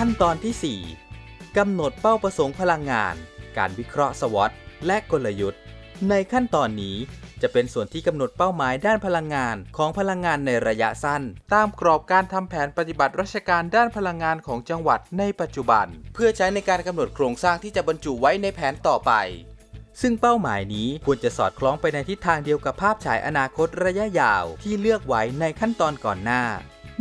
ขั้นตอนที่ 4กำหนดเป้าประสงค์พลังงาน การวิเคราะห์สวอตและกลยุทธ์ ในขั้นตอนนี้จะเป็นส่วนที่กำหนดเป้าหมายด้านพลังงานของพลังงานในระยะสั้น ตามกรอบการทำแผนปฏิบัติราชการด้านพลังงานของจังหวัดในปัจจุบัน เพื่อใช้ในการกำหนดโครงสร้างที่จะบรรจุไว้ในแผนต่อไป ซึ่งเป้าหมายนี้ควรจะสอดคล้องไปในทิศทางเดียวกับภาพฉายอนาคตระยะยาวที่เลือกไว้ในขั้นตอนก่อนหน้า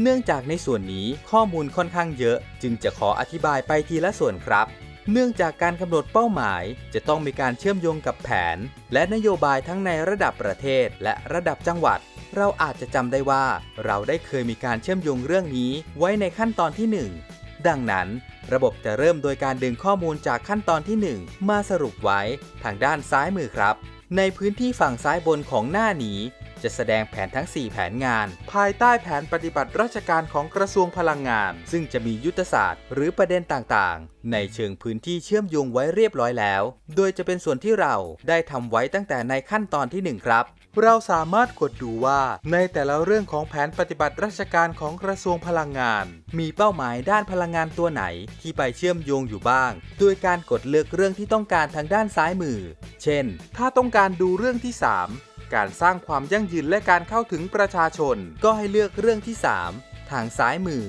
เนื่องจากในส่วนนี้ข้อมูลค่อนข้างเยอะ จึงจะขออธิบายไปทีละส่วนครับ เนื่องจากการกำหนดเป้าหมายจะต้องมีการเชื่อมโยงกับแผน และนโยบายทั้งในระดับประเทศและระดับจังหวัด เราอาจจะจำได้ว่า เราได้เคยมีการเชื่อมโยงเรื่องนี้ไว้ในขั้นตอนที่ 1ดังนั้น ระบบจะเริ่มโดยการดึงข้อมูลจากขั้นตอนที่ 1 มาสรุปไว้ทางด้านซ้ายมือครับ ในพื้นที่ฝั่งซ้ายบนของหน้านี้ จะแสดงแผนทั้ง 4 แผนงาน ภายใต้แผนปฏิบัติราชการของกระทรวงพลังงาน ซึ่งจะมียุทธศาสตร์ หรือประเด็นต่างๆ ในเชิงพื้นที่เชื่อมโยงไว้เรียบร้อยแล้ว โดยจะเป็นส่วนที่เราได้ทำไว้ตั้งแต่ในขั้นตอนที่ 1 ครับเราสามารถกดดูว่า ในแต่ละเรื่องของแผนปฏิบัติราชการของกระทรวงพลังงาน มีเป้าหมายด้านพลังงานตัวไหนที่ไปเชื่อมโยงอยู่บ้าง โดยการกดเลือกเรื่องที่ต้องการทางด้านซ้ายมือ เช่น ถ้าต้องการดูเรื่องที่ 3 การสร้างความยั่งยืนและการเข้าถึงประชาชน ก็ให้เลือกเรื่องที่ 3 ทางซ้ายมือ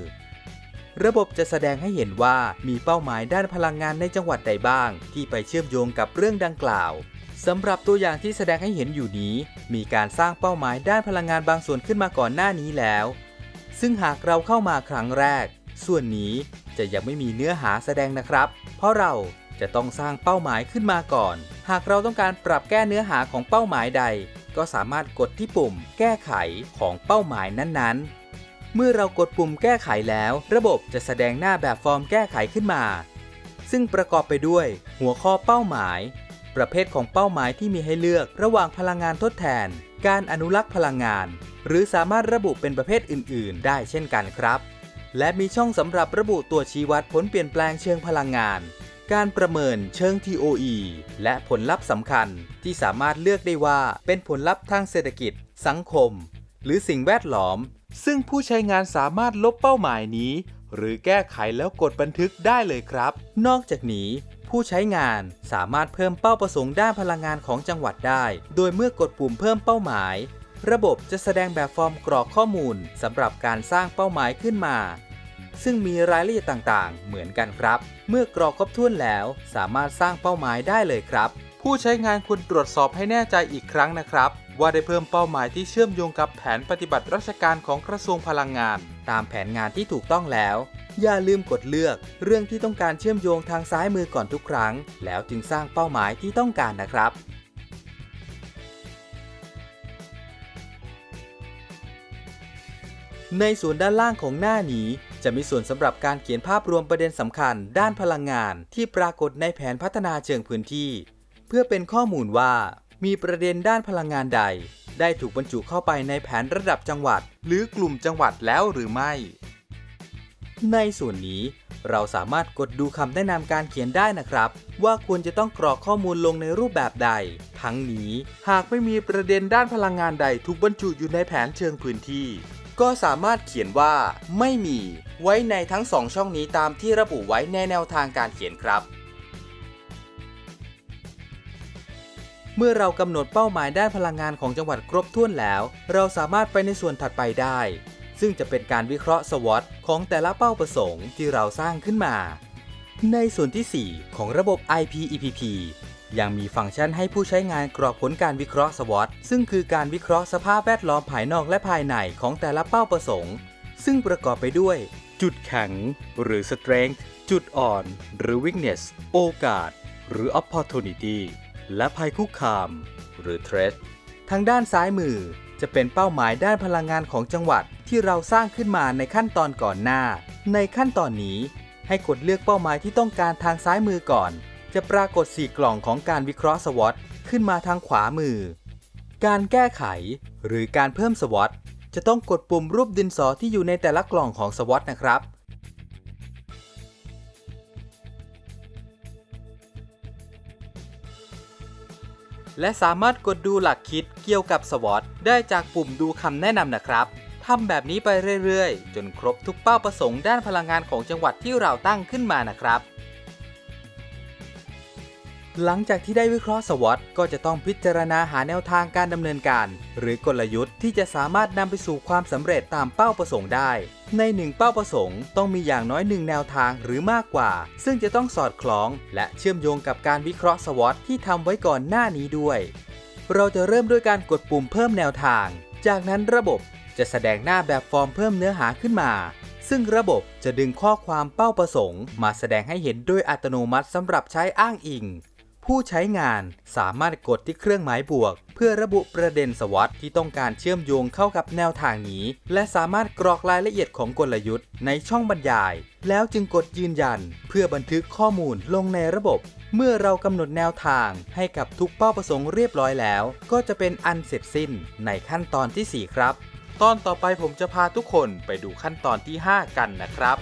ระบบจะแสดงให้เห็นว่ามีเป้าหมายด้านพลังงานในจังหวัดใดบ้าง ที่ไปเชื่อมโยงกับเรื่องดังกล่าวสำหรับตัวอย่างที่แสดงให้เห็นอยู่นี้ มีการสร้างเป้าหมายด้านพลังงานบางส่วนขึ้นมาก่อนหน้านี้แล้ว ซึ่งหากเราเข้ามาครั้งแรก ส่วนนี้จะยังไม่มีเนื้อหาแสดงนะครับ เพราะเรา จะต้องสร้างเป้าหมายขึ้นมาก่อน หากเราต้องการปรับแก้เนื้อหาของเป้าหมายใด ก็สามารถกดที่ปุ่ม แก้ไขของเป้าหมายนั้นๆ เมื่อเรากดปุ่มแก้ไขแล้ว ระบบจะแสดงหน้าแบบฟอร์มแก้ไขขึ้นมา ซึ่งประกอบไปด้วย หัวข้อเป้าหมาย ประเภทของเป้าหมายที่มีให้เลือกระหว่างพลังงานทดแทน การอนุรักษ์พลังงาน หรือสามารถระบุเป็นประเภทอื่น ๆ ได้เช่นกันครับ และมีช่องสำหรับระบุตัวชี้วัดผลเปลี่ยนแปลงเชิงพลังงาน การประเมินเชิง TOE และผลลัพธ์สำคัญที่สามารถเลือกได้ว่าเป็นผลลัพธ์ทางเศรษฐกิจ สังคม หรือสิ่งแวดล้อม ซึ่งผู้ใช้งานสามารถลบเป้าหมายนี้ หรือแก้ไขแล้วกดบันทึกได้เลยครับ นอกจากนี้ ผู้ใช้งานสามารถเพิ่มเป้าประสงค์ด้านพลังงานของจังหวัดได้ โดยเมื่อกดปุ่มเพิ่มเป้าหมาย ระบบจะแสดงแบบฟอร์มกรอกข้อมูลสำหรับการสร้างเป้าหมายขึ้นมา ซึ่งมีรายละเอียดต่างๆ เหมือนกันครับ เมื่อกรอกครบถ้วนแล้วสามารถสร้างเป้าหมายได้เลยครับ ผู้ใช้งานควรตรวจสอบให้แน่ใจอีกครั้งนะครับ ว่าได้เพิ่มเป้าหมายที่เชื่อมโยงกับแผนปฏิบัติราชการของกระทรวงพลังงาน ตามแผนงานที่ถูกต้องแล้ว อย่าลืมกดเลือกเรื่องที่ต้องการเชื่อมโยงทางซ้ายมือก่อนทุกครั้ง แล้วจึงสร้างเป้าหมายที่ต้องการนะครับในส่วนด้านล่างของหน้านี้ จะมีส่วนสำหรับการเขียนภาพรวมประเด็นสำคัญ ด้านพลังงานที่ปรากฏในแผนพัฒนาเชิงพื้นที่ เพื่อเป็นข้อมูลว่า มีประเด็นด้านพลังงานใด ได้ถูกบรรจุเข้าไปในแผนระดับจังหวัด หรือกลุ่มจังหวัดแล้วหรือไม่ ในส่วนนี้เราสามารถกดดูคำแนะนำการเขียนได้นะครับ ว่าควรจะต้องกรอกข้อมูลลงในรูปแบบใด ทั้งนี้หากไม่มีประเด็นด้านพลังงานใดถูกบรรจุอยู่ในแผนเชิงพื้นที่ ก็สามารถเขียนว่าไม่มีไว้ในทั้งสองช่องนี้ตามที่ระบุไว้ในแนวทางการเขียนครับ เมื่อเรากำหนดเป้าหมายด้านพลังงานของจังหวัดครบถ้วนแล้ว เราสามารถไปในส่วนถัดไปได้ ซึ่งจะเป็นการวิเคราะห์สวอตของแต่ละเป้าประสงค์ที่เราสร้างขึ้นมา ในส่วนที่ 4 ของระบบ IPEPP ยังมีฟังก์ชันให้ผู้ใช้งานกรอกผลการวิเคราะห์ SWOT ซึ่งคือการวิเคราะห์สภาพแวดล้อมภายนอกและภายในของแต่ละเป้าประสงค์ ซึ่งประกอบไปด้วย จุดแข็ง หรือ strength จุดอ่อน หรือ weakness โอกาส หรือ opportunity และภัยคุกคาม หรือ threat ทางด้านซ้ายมือจะเป็นเป้าหมายด้านพลังงานของจังหวัดที่เราสร้างขึ้นมาในขั้นตอนก่อนหน้า ในขั้นตอนนี้ ให้กดเลือกเป้าหมายที่ต้องการทางซ้ายมือก่อน จะปรากฏ 4 กล่องของการวิเคราะห์ SWOT ขึ้นมาทางขวามือ การแก้ไข หรือการเพิ่ม SWOT จะต้องกดปุ่มรูปดินสอที่อยู่ในแต่ละกล่องของ SWOT นะครับ และสามารถกดดูหลักคิดเกี่ยวกับ SWOT ได้จากปุ่มดูคำแนะนำนะครับ ทำแบบนี้ไปเรื่อยๆ จนครบทุกเป้าประสงค์ด้านพลังงานของจังหวัดที่เราตั้งขึ้นมานะครับ หลังจากที่ได้วิเคราะห์สวอตก็จะต้องพิจารณาหาแนวทางการดำเนินการ หรือกลยุทธ์ที่จะสามารถนำไปสู่ความสำเร็จตามเป้าประสงค์ได้ ในหนึ่งเป้าประสงค์ต้องมีอย่างน้อยหนึ่งแนวทางหรือมากกว่า ซึ่งจะต้องสอดคล้อง และเชื่อมโยงกับการวิเคราะห์สวอตที่ทำไว้ก่อนหน้านี้ด้วย เราจะเริ่มด้วยการกดปุ่มเพิ่มแนวทาง จากนั้นระบบ จะแสดงหน้าแบบฟอร์มเพิ่มเนื้อหาขึ้นมา ซึ่งระบบจะดึงข้อความเป้าประสงค์ มาแสดงให้เห็นโดยอัตโนมัติสำหรับใช้อ้างอิง ผู้ใช้งานสามารถกดที่เครื่องหมายบวก เพื่อระบุประเด็นสวอตที่ต้องการเชื่อมโยงเข้ากับแนวทางนี้ และสามารถกรอกรายละเอียดของกลยุทธ์ในช่องบรรยาย แล้วจึงกดยืนยัน เพื่อบันทึกข้อมูลลงในระบบเมื่อเรากำหนดแนวทางให้กับทุกเป้าประสงค์เรียบร้อยแล้ว ก็จะเป็นอันเสร็จสิ้นในขั้นตอนทีสี่4 ครับ ตอนต่อไปผมจะพาทุกคนไปดูขั้นตอนที่ 5 กันนะครับ